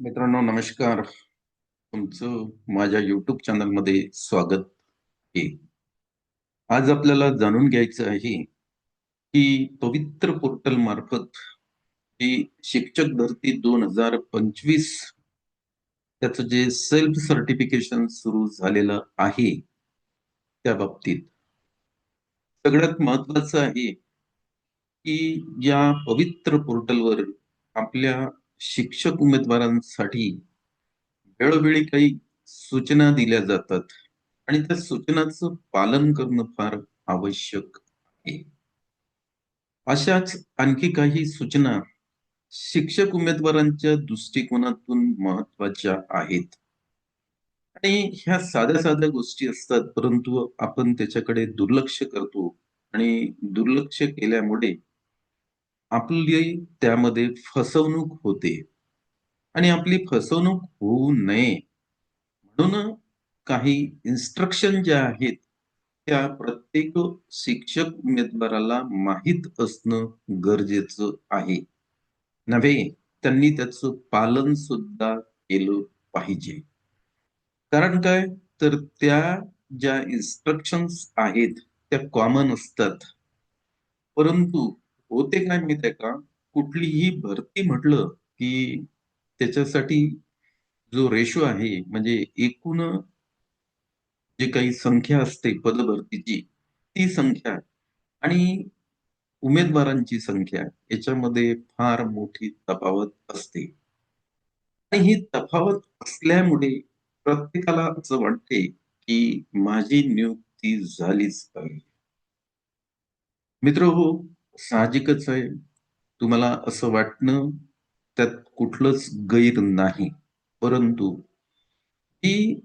मित्रांनो नमस्कार. तुमचं माझ्या युट्यूब चॅनलमध्ये स्वागत आहे. आज आपल्याला जाणून घ्यायचं आहे की पवित्र पोर्टल मार्फत शिक्षक भरती दोन हजार पंचवीस त्याचं जे सेल्फ सर्टिफिकेशन सुरू झालेलं आहे त्या बाबतीत. सगळ्यात महत्वाचं आहे की या पवित्र पोर्टलवर आपल्या शिक्षक उमेदवारांसाठी वेळोवेळी काही सूचना दिल्या जातात आणि त्या सूचनाचं पालन करणं फार आवश्यक आहे. अशाच आणखी काही सूचना शिक्षक उमेदवारांच्या दृष्टिकोनातून महत्त्वाच्या आहेत. आणि ह्या साध्या साध्या गोष्टी असतात परंतु आपण त्याच्याकडे दुर्लक्ष करतो आणि दुर्लक्ष केल्यामुळे आपली त्यामध्ये फसवणूक होते. आणि आपली फसवणूक होऊ नये. म्हणून काही इन्स्ट्रक्शन ज्या आहेत त्या प्रत्येक शिक्षक उमेदवाराला माहीत असणं गरजेचं आहे. नव्हे त्यांनी त्याचं पालन सुद्धा केलं पाहिजे. कारण काय? तर त्या ज्या इन्स्ट्रक्शन्स आहेत त्या कॉमन असतात. परंतु होते काय माहीत आहे का कुठलीही भरती म्हटलं की त्याच्यासाठी जो रेशो आहे म्हणजे एकूण जे काही संख्या असते पदभरतीची ती संख्या आणि उमेदवारांची संख्या याच्यामध्ये फार मोठी तफावत असते. आणि ही तफावत असल्यामुळे प्रत्येकाला असं वाटते की माझी नियुक्ती झालीच पाहिजे. मित्र हो साहजिकच आहे. तुम्हाला असं वाटणं त्यात कुठलंच गैर नाही. परंतु ही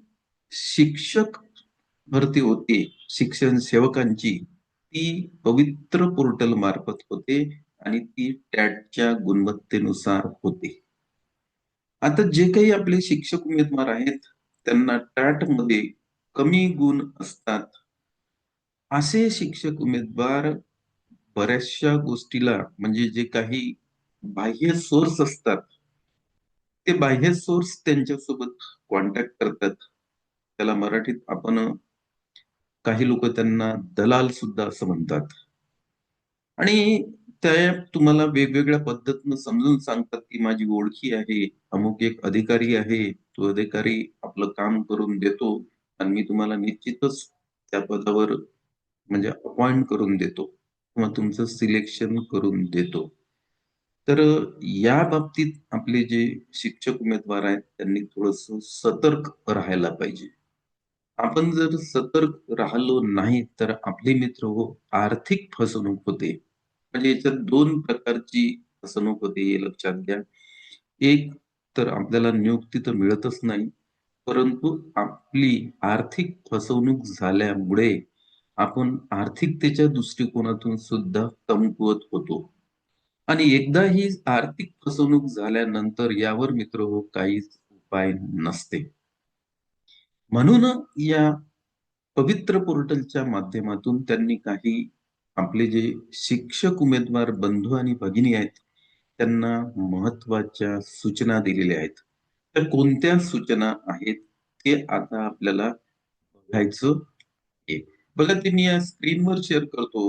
शिक्षक भरती होते शिक्षण सेवकांची ती पवित्र पोर्टल मार्फत होते आणि ती टॅटच्या गुणवत्तेनुसार होते. आता जे काही आपले शिक्षक उमेदवार आहेत त्यांना टॅटमध्ये कमी गुण असतात. असे शिक्षक उमेदवार बऱ्याचशा गोष्टीला म्हणजे जे काही बाह्य सोर्स असतात ते बाह्य सोर्स त्यांच्यासोबत कॉन्टॅक्ट करतात. त्याला मराठीत आपण काही लोक त्यांना दलाल सुद्धा असं म्हणतात. आणि त्या तुम्हाला वेगवेगळ्या पद्धतीनं समजून सांगतात की माझी ओळखी आहे अमुक एक अधिकारी आहे तो अधिकारी आपलं काम करून देतो आणि मी तुम्हाला निश्चितच त्या पदावर म्हणजे अपॉइंट करून देतो. किंवा तुमचं सिलेक्शन करून देतो. तर या बाबतीत आपले जे शिक्षक उमेदवार आहेत त्यांनी थोडस सतर्क राहायला पाहिजे. आपण जर सतर्क राहिलो नाही तर आपले मित्र हो आर्थिक फसवणूक होते. म्हणजे याच्यात दोन प्रकारची फसवणूक होते हे लक्षात घ्या. एक तर आपल्याला नियुक्ती तर मिळतच नाही परंतु आपली आर्थिक फसवणूक झाल्यामुळे आपण आर्थिकतेच्या दृष्टिकोनातून सुद्धा कमकुवत होतो. आणि एकदा ही आर्थिक फसवणूक झाल्यानंतर यावर मित्र हो काहीच उपाय नसते. म्हणून या पवित्र पोर्टलच्या माध्यमातून त्यांनी काही आपले जे शिक्षक उमेदवार बंधू आणि भगिनी आहेत त्यांना महत्त्वाच्या सूचना दिलेल्या आहेत. तर कोणत्या सूचना आहेत ते आता आपल्याला बघायचं बघा ते मी या स्क्रीनवर शेअर करतो.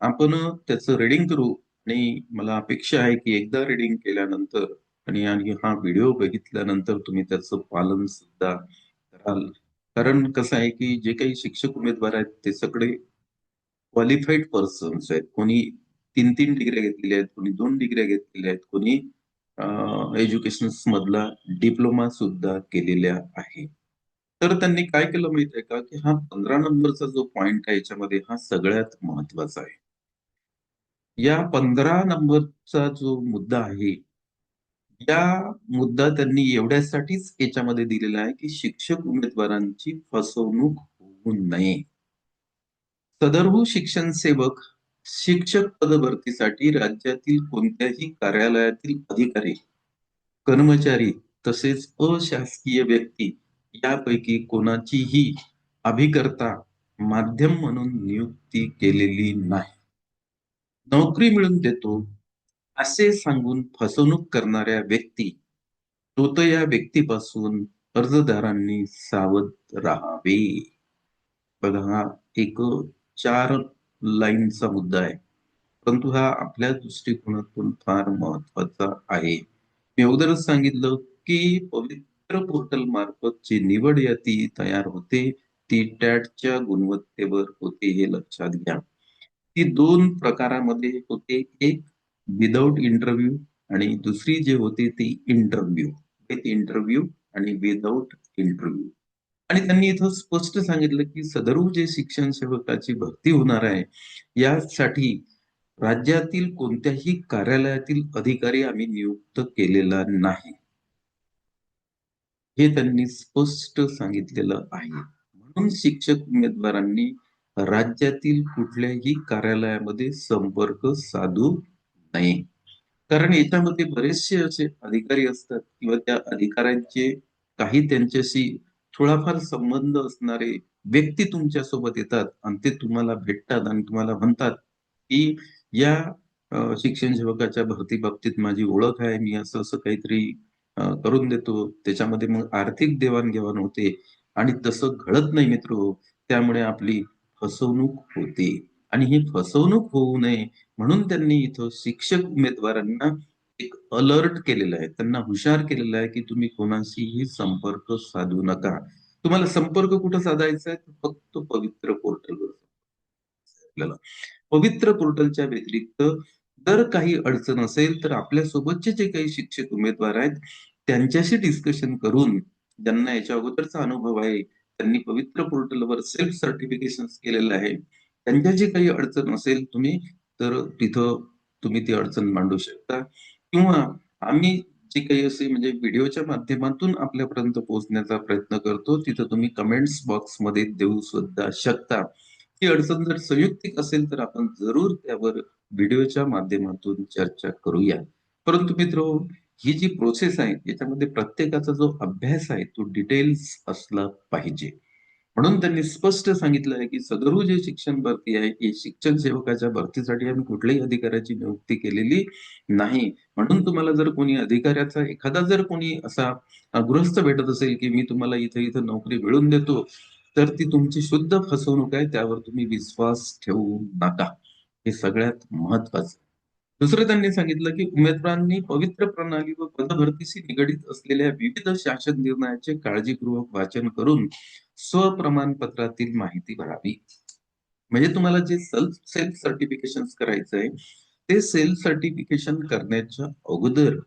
आपण त्याचं रीडिंग करू. आणि मला अपेक्षा आहे की एकदा रीडिंग केल्यानंतर आणि आणि हा व्हिडिओ बघितल्यानंतर तुम्ही त्याचं पालन सुद्धा कराल. कारण कसं आहे की जे काही शिक्षक उमेदवार आहेत ते सगळे क्वालिफाईड पर्सन्स आहेत. कोणी तीन तीन डिग्र्या घेतलेल्या आहेत कोणी दोन डिग्र्या घेतलेल्या आहेत कोणी एज्युकेशन मधला डिप्लोमा सुद्धा केलेल्या आहे तर त्यांनी काय केलं माहीत आहे का? की हा पंधरा नंबरचा जो पॉइंट आहे याच्यामध्ये हा सगळ्यात महत्त्वाचा आहे. या पंधरा नंबरचा जो मुद्दा आहे या मुद्दा त्यांनी एवढ्यासाठीच याच्यामध्ये दिलेला आहे की शिक्षक उमेदवारांची फसवणूक होऊ नये. सदरहू शिक्षण सेवक शिक्षक पदभरतीसाठी राज्यातील कोणत्याही कार्यालयातील अधिकारी कर्मचारी तसेच अशासकीय व्यक्ती यापैकी कोणाचीही अभिकर्ता माध्यम म्हणून नियुक्ती केलेली नाही. नोकरी मिळून देतो असे सांगून फसवणूक करणाऱ्या व्यक्ती तो तर या व्यक्तीपासून अर्जदारांनी सावध राहावे. बघा हा एक चार लाईनचा मुद्दा आहे. परंतु हा आपल्या दृष्टिकोनातून फार महत्त्वाचा आहे. मी अगोदरच सांगितलं की पवित्र पोर्टल मार्फत जी निवड यादी तयार होते ती टॅटच्या गुणवत्तेवर होते हे लक्षात घ्या. ती दोन प्रकारामध्ये होते. एक विदाऊट इंटरव्ह्यू आणि दुसरी जे होते ती इंटरव्ह्यू विथ इंटरव्ह्यू आणि विदाऊट इंटरव्ह्यू आणि त्यांनी इथं स्पष्ट सांगितलं की सदरू जे शिक्षण सेवकाची भरती होणार आहे यासाठी राज्यातील कोणत्याही कार्यालयातील अधिकारी आम्ही नियुक्त केलेला नाही. हे त्यांनी स्पष्ट सांगितलेलं आहे. म्हणून शिक्षक उमेदवारांनी राज्यातील कुठल्याही कार्यालयामध्ये संपर्क साधू नये. कारण याच्यामध्ये बरेचसे असे अधिकारी असतात किंवा त्या अधिकाऱ्यांचे काही त्यांच्याशी थोडाफार संबंध असणारे व्यक्ती तुमच्यासोबत येतात आणि ते तुम्हाला भेटतात आणि तुम्हाला म्हणतात की या शिक्षण सेवकाच्या भरती बाबतीत माझी ओळख आहे मी असं असं काहीतरी करून देतो. त्याच्यामध्ये मग आर्थिक देवाणघेवाण होते आणि तसं घडत नाही मित्र. त्यामुळे आपली फसवणूक होते. आणि ही फसवणूक होऊ नये म्हणून त्यांनी इथं शिक्षक उमेदवारांना एक अलर्ट केलेलं आहे. त्यांना हुशार केलेलं आहे की तुम्ही कोणाशीही संपर्क साधू नका. तुम्हाला संपर्क कुठं साधायचा आहे? फक्त पवित्र पोर्टलवर. आपल्याला पवित्र पोर्टलच्या व्यतिरिक्त जर काही अडचण असेल तर आपल्या सोबतचे जे काही शिक्षक उमेदवार आहेत त्यांच्याशी डिस्कशन करून ज्यांना याच्या अगोदरचा अनुभव आहे. त्यांनी पवित्र पोर्टलवर सेल्फ सर्टिफिकेशन केलेलं आहे. त्यांच्या जे काही अडचण असेल तुम्ही तर तिथं तुम्ही ती अडचण मांडू शकता. किंवा आम्ही जे काही असे म्हणजे व्हिडिओच्या माध्यमातून आपल्यापर्यंत पोहोचण्याचा प्रयत्न करतो तिथं तुम्ही कमेंट्स बॉक्समध्ये देऊ सुद्धा शकता. ती अडचण जर संयुक्तिक असेल तर आपण जरूर त्यावर व्हिडिओच्या माध्यमातून चर्चा करूया. परंतु मित्र ही जी प्रोसेस आहे याच्यामध्ये प्रत्येकाचा जो अभ्यास आहे तो डिटेल्स असला पाहिजे. म्हणून त्यांनी स्पष्ट सांगितलं आहे की सदरू जे शिक्षण भरती आहे ही शिक्षण सेवकाच्या भरतीसाठी आम्ही कुठल्याही अधिकाऱ्याची नियुक्ती केलेली नाही. म्हणून तुम्हाला जर कोणी अधिकाऱ्याचा एखादा जर कोणी असा गृहस्थ भेटत असेल की मी तुम्हाला इथं इथं नोकरी मिळवून देतो तर ती तुमची शुद्ध फसवणूक आहे त्यावर तुम्ही विश्वास ठेवू नका. हे सगळ्यात महत्वाचं दुसरं त्यांनी सांगितलं की उमेदवारांनी पवित्र प्रणाली व पदभरतीशी निगडीत असलेल्या विविध शासन निर्णयाचे काळजीपूर्वक वाचन करून स्वप्रमाणपत्रातील माहिती भरावी. म्हणजे तुम्हाला जे सेल्फ सेल्फ सर्टिफिकेशन करायचं आहे ते सेल्फ सर्टिफिकेशन करण्याच्या अगोदर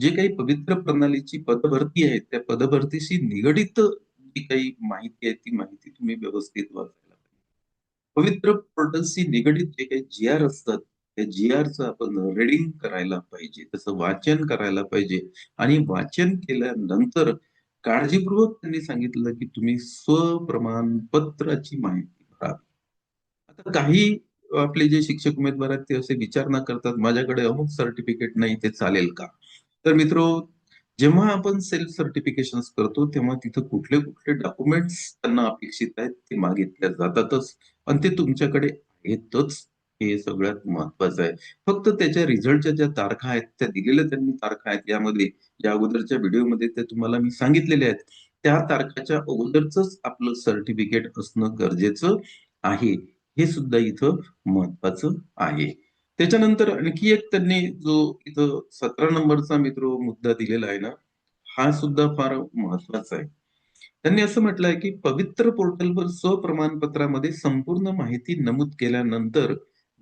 जे काही पवित्र प्रणालीची पदभरती आहे त्या पदभरतीशी निगडित जी काही माहिती आहे ती माहिती तुम्ही व्यवस्थित वाचा. पवित्र पोर्टलशी निगडीत जे काही जी आर असतात त्या जी आरचं आपण रीडिंग करायला पाहिजे त्याचं वाचन करायला पाहिजे. आणि वाचन केल्यानंतर काळजीपूर्वक त्यांनी सांगितलं की तुम्ही स्वप्रमाणपत्राची माहिती भरावी आता काही आपले जे शिक्षक उमेदवार आहेत ते असे विचार न करतात माझ्याकडे अमुक सर्टिफिकेट नाही ते चालेल का? तर मित्र जेव्हा आपण सेल्फ सर्टिफिकेशन करतो तेव्हा तिथं कुठले कुठले डॉक्युमेंट्स त्यांना अपेक्षित आहेत ते मागितल्या जातातच. आणि ते तुमच्याकडे येतच. हे सगळ्यात महत्वाचं आहे. फक्त त्याच्या रिझल्टच्या ज्या तारखा आहेत त्या दिलेल्या त्यांनी तारखा आहेत. यामध्ये या अगोदरच्या व्हिडिओमध्ये ते तुम्हाला मी सांगितलेले आहेत त्या तारखाच्या अगोदरच आपलं सर्टिफिकेट असणं गरजेचं आहे. हे सुद्धा इथं महत्वाचं आहे. त्याच्यानंतर आणखी एक त्यांनी जो इथं सतरा नंबरचा मित्र मुद्दा दिलेला आहे ना हा सुद्धा फार महत्त्वाचा आहे. त्यांनी असं म्हटलंय की पवित्र पोर्टलवर स्वप्रमाणपत्रामध्ये संपूर्ण माहिती नमूद केल्यानंतर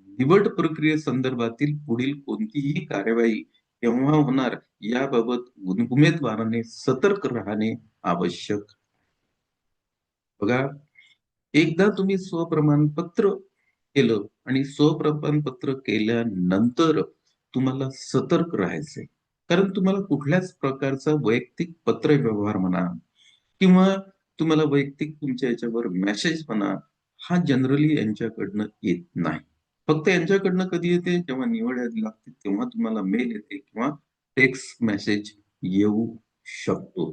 निवड प्रक्रिये संदर्भातील पुढील कोणतीही कार्यवाही केव्हा होणार याबाबत उमेदवाराने सतर्क राहणे आवश्यक. बघा एकदा तुम्ही स्वप्रमाणपत्र केलं आणि स्वप्रमाणपत्र केल्यानंतर तुम्हाला सतर्क राहायचंय. कारण तुम्हाला कुठल्याच प्रकारचा वैयक्तिक पत्र व्यवहार म्हणा किंवा तुम्हाला वैयक्तिक तुमच्या याच्यावर मेसेज म्हणा हा जनरली यांच्याकडनं येत नाही. फक्त यांच्याकडनं कधी येते? जेव्हा निवड लागते तेव्हा तुम्हाला मेल येते किंवा टेक्स्ट मेसेज येऊ शकतो.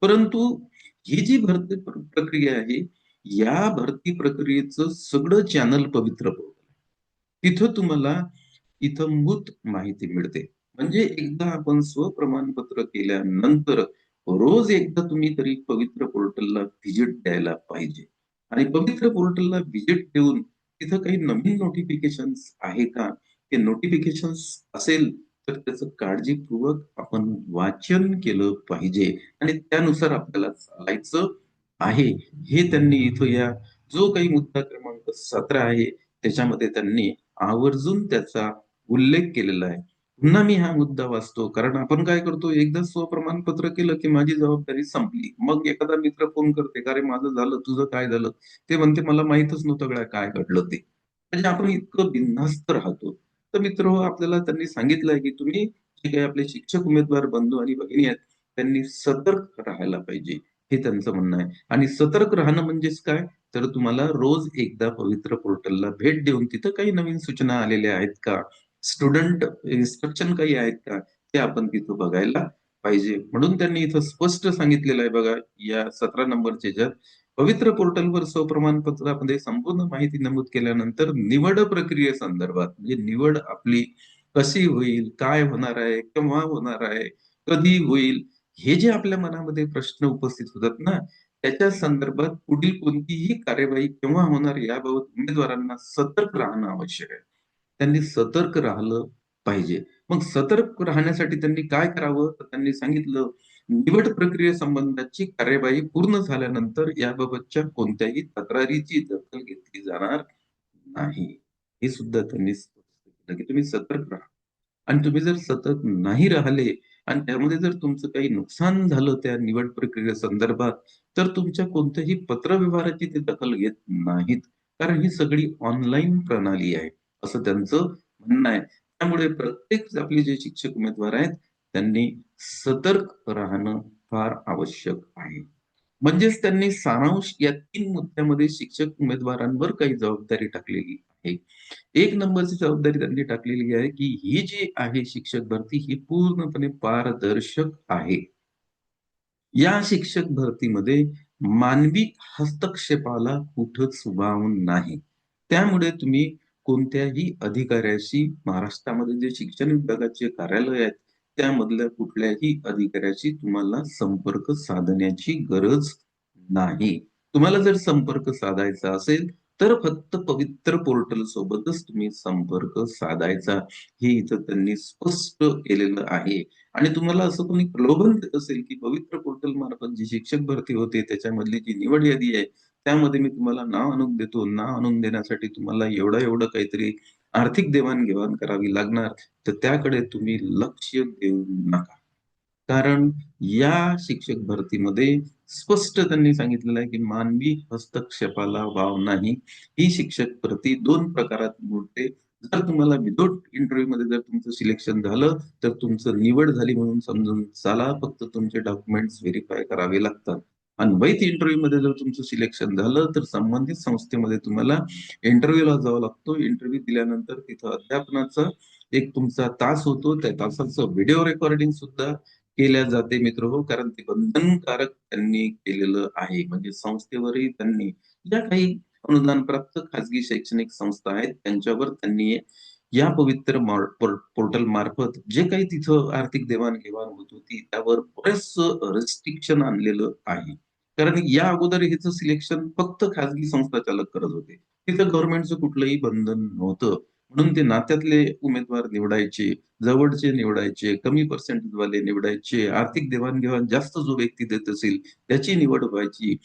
परंतु ही जी भरती प्रक्रिया आहे या भरती प्रक्रियेचं सगळं चॅनल पवित्र तिथं तुम्हाला इथं मूत माहिती मिळते. म्हणजे एकदा आपण स्वप्रमाणपत्र केल्यानंतर रोज एकदा तुम्ही तरी पवित्र पोर्टलला व्हिजिट द्यायला पाहिजे. आणि पवित्र पोर्टलला व्हिजिट देऊन तिथं काही नवीन नोटिफिकेशन आहे का? ते नोटिफिकेशन असेल तर त्याचं काळजीपूर्वक आपण वाचन केलं पाहिजे. आणि त्यानुसार आपल्याला चालायचं आहे. हे त्यांनी इथं या जो काही मुद्दा क्रमांक सतरा आहे त्याच्यामध्ये त्यांनी आवर्जून त्याचा उल्लेख केलेला आहे. पुन्हा मी हा मुद्दा वाचतो. कारण आपण काय करतो एकदा स्वप्रमाणपत्र केलं की माझी जबाबदारी संपली. मग एखादा मित्र फोन करते का रे माझं झालं तुझं काय झालं? ते म्हणते मला माहितच नव्हतं गड्या काय घडलं ते. म्हणजे आपण इतकं बिनधास्त राहतो. तर मित्र आपल्याला त्यांनी सांगितलंय की तुम्ही जे काही आपले शिक्षक उमेदवार बंधू आणि भगिनी आहेत त्यांनी सतर्क राहायला पाहिजे. हे त्यांचं म्हणणं आहे. आणि सतर्क राहणं म्हणजेच काय? तर तुम्हाला रोज एकदा पवित्र पोर्टलला भेट देऊन तिथं काही नवीन सूचना आलेल्या आहेत का? स्टुडंट इन्स्ट्रक्शन काही आहेत का ते आपण तिथं बघायला पाहिजे. म्हणून त्यांनी इथं स्पष्ट सांगितलेलं आहे बघा या सतरा नंबरच्या ज्यात पवित्र पोर्टलवर स्वप्रमाणपत्रामध्ये संपूर्ण माहिती नमूद केल्यानंतर निवड प्रक्रियेसंदर्भात म्हणजे निवड आपली कशी होईल काय होणार आहे केव्हा होणार आहे कधी होईल हे जे आपल्या मनामध्ये प्रश्न उपस्थित होतात ना त्याच्या संदर्भात पुढील कोणतीही कार्यवाही केव्हा होणार याबाबत उमेदवारांना सतर्क राहणं आवश्यक आहे. त्यांनी सतर्क राहिलं पाहिजे. मग सतर्क राहण्यासाठी त्यांनी काय करावं? तर त्यांनी सांगितलं निवड प्रक्रियेसंबंधाची कार्यवाही पूर्ण झाल्यानंतर याबाबतच्या कोणत्याही तक्रारीची दखल घेतली जाणार नाही. हे सुद्धा त्यांनी की तुम्ही सतर्क राहा. आणि तुम्ही जर सतर्क नाही राहिले आणि त्यामध्ये जर तुमचं काही नुकसान झालं त्या निवड प्रक्रियेसंदर्भात तर तुमच्या कोणत्याही पत्रव्यवहाराची ते दखल घेत नाहीत. कारण ही सगळी ऑनलाईन प्रणाली आहे. असं त्यांचं म्हणणं आहे. त्यामुळे प्रत्येक आपले जे शिक्षक उमेदवार आहेत त्यांनी सतर्क राहणं फार आवश्यक आहे. म्हणजेच त्यांनी सारांश या तीन मुद्द्यामध्ये शिक्षक उमेदवारांवर काही जबाबदारी टाकलेली आहे. एक नंबरची जबाबदारी त्यांनी टाकलेली आहे की ही जी आहे शिक्षक भरती ही पूर्णपणे पारदर्शक आहे. या शिक्षक भरतीमध्ये मानवी हस्तक्षेपाला कुठंच वाव नाही. त्यामुळे तुम्ही कोणत्याही अधिकाऱ्याशी महाराष्ट्रामध्ये जे शिक्षण विभागाचे कार्यालय आहेत त्यामधल्या कुठल्याही अधिकाऱ्याशी तुम्हाला संपर्क साधण्याची गरज नाही. तुम्हाला जर संपर्क साधायचा असेल तर फक्त पवित्र पोर्टल सोबतच तुम्ही संपर्क साधायचा. हे इथं त्यांनी स्पष्ट केलेलं आहे. आणि तुम्हाला असं कोणी प्रलोभन देत असेल की पवित्र पोर्टल मार्फत जी शिक्षक भरती होते त्याच्यामधली जी निवड यादी आहे त्यामध्ये मी तुम्हाला नाव आणून देतो. नाव आणून देण्यासाठी तुम्हाला एवढं एवढं काहीतरी आर्थिक देवाणघेवाण करावी लागणार. तर त्याकडे तुम्ही लक्ष देऊ नका. कारण या शिक्षक भरतीमध्ये स्पष्ट त्यांनी सांगितलेलं आहे की मानवी हस्तक्षेपाला वाव नाही. ही शिक्षक भरती दोन प्रकारात मोडते. जर तुम्हाला विदाउट इंटरव्ह्यू मध्ये जर तुमचं सिलेक्शन झालं तर तुमचं निवड झाली म्हणून समजून चला. फक्त तुमचे डॉक्युमेंट्स व्हेरीफाय करावे लागतात. आणि वैध इंटरव्ह्यू मध्ये जर तुमचं सिलेक्शन झालं तर संबंधित संस्थेमध्ये तुम्हाला इंटरव्ह्यूला जावं लागतो. इंटरव्ह्यू दिल्यानंतर तिथं अध्यापनाचा एक तुमचा तास होतो. त्या तासाचं व्हिडिओ रेकॉर्डिंग सुद्धा केल्या जाते मित्र हो कारण ते बंधनकारक त्यांनी केलेलं आहे. म्हणजे संस्थेवरही त्यांनी ज्या काही अनुदान प्राप्त खासगी शैक्षणिक संस्था आहेत त्यांच्यावर त्यांनी या पवित्र पोर्टल मार्फत जे काही तिथं आर्थिक देवाणघेवाण होत होती त्यावर बरेच रिस्ट्रिक्शन आणलेलं आहे. कारण या अगोदर ह्याचं सिलेक्शन फक्त खासगी संस्था चालक करत होते. तिथं गव्हर्नमेंटचं कुठलंही बंधन नव्हतं. म्हणून ते नात्यातले उमेदवार निवडायचे जवळचे निवडायचे कमी पर्सेंटेज वाले निवडायचे आर्थिक देवाणघेवाण जास्त जो व्यक्ती देत असेल त्याची निवड व्हायची.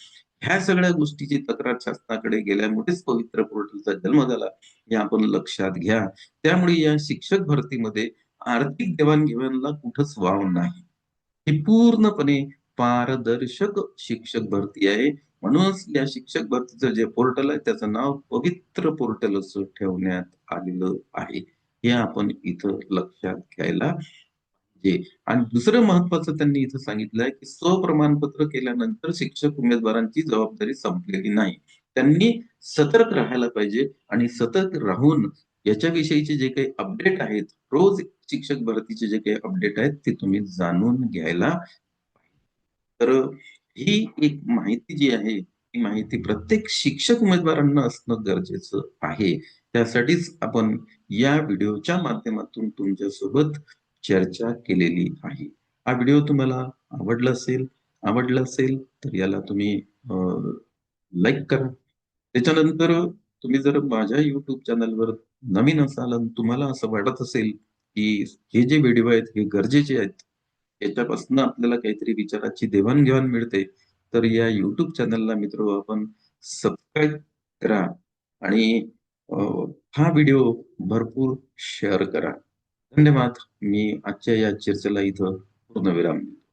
ह्या सगळ्या गोष्टीची तक्रार शासनाकडे गेल्यामुळेच पवित्र पोर्टलचा जन्म झाला हे आपण लक्षात घ्या. त्यामुळे या शिक्षक भरतीमध्ये आर्थिक देवाणघेवाणला कुठंच वाव नाही. हे पूर्णपणे पारदर्शक शिक्षक भरती आहे. म्हणूनच या शिक्षक भरतीचं जे पोर्टल आहे त्याचं नाव पवित्र पोर्टल असं ठेवण्यात आलेलं आहे. हे आपण इथं लक्षात घ्यायला पाहिजे. आणि दुसरं महत्वाचं त्यांनी इथं सांगितलंय की स्वप्रमाणपत्र केल्यानंतर शिक्षक उमेदवारांची जबाबदारी संपलेली नाही. त्यांनी सतर्क राहायला पाहिजे आणि सतर्क राहून याच्याविषयीचे जे काही अपडेट आहेत रोज शिक्षक भरतीचे जे काही अपडेट आहेत ते तुम्ही जाणून घ्यायला तर ही एक माहिती जी आहे ही माहिती प्रत्येक शिक्षक उमेदवारांना असणं गरजेचं आहे. त्यासाठीच आपण या व्हिडिओच्या माध्यमातून तुमच्यासोबत चर्चा केलेली आहे. हा व्हिडिओ तुम्हाला आवडला असेल आवडला असेल तर याला तुम्ही लाईक करा. त्याच्यानंतर तुम्ही जर माझ्या युट्यूब चॅनलवर नवीन असाल आणि तुम्हाला असं वाटत असेल की हे जे व्हिडिओ आहेत हे गरजेचे आहेत याच्यापासून आपल्याला काहीतरी विचाराची देवाणघेवाण मिळते. तर या युट्यूब चॅनलला मित्र आपण सबस्क्राईब करा आणि हा व्हिडिओ भरपूर शेअर करा. धन्यवाद. मी आजच्या या चर्चेला इथं पूर्णविराम देतो.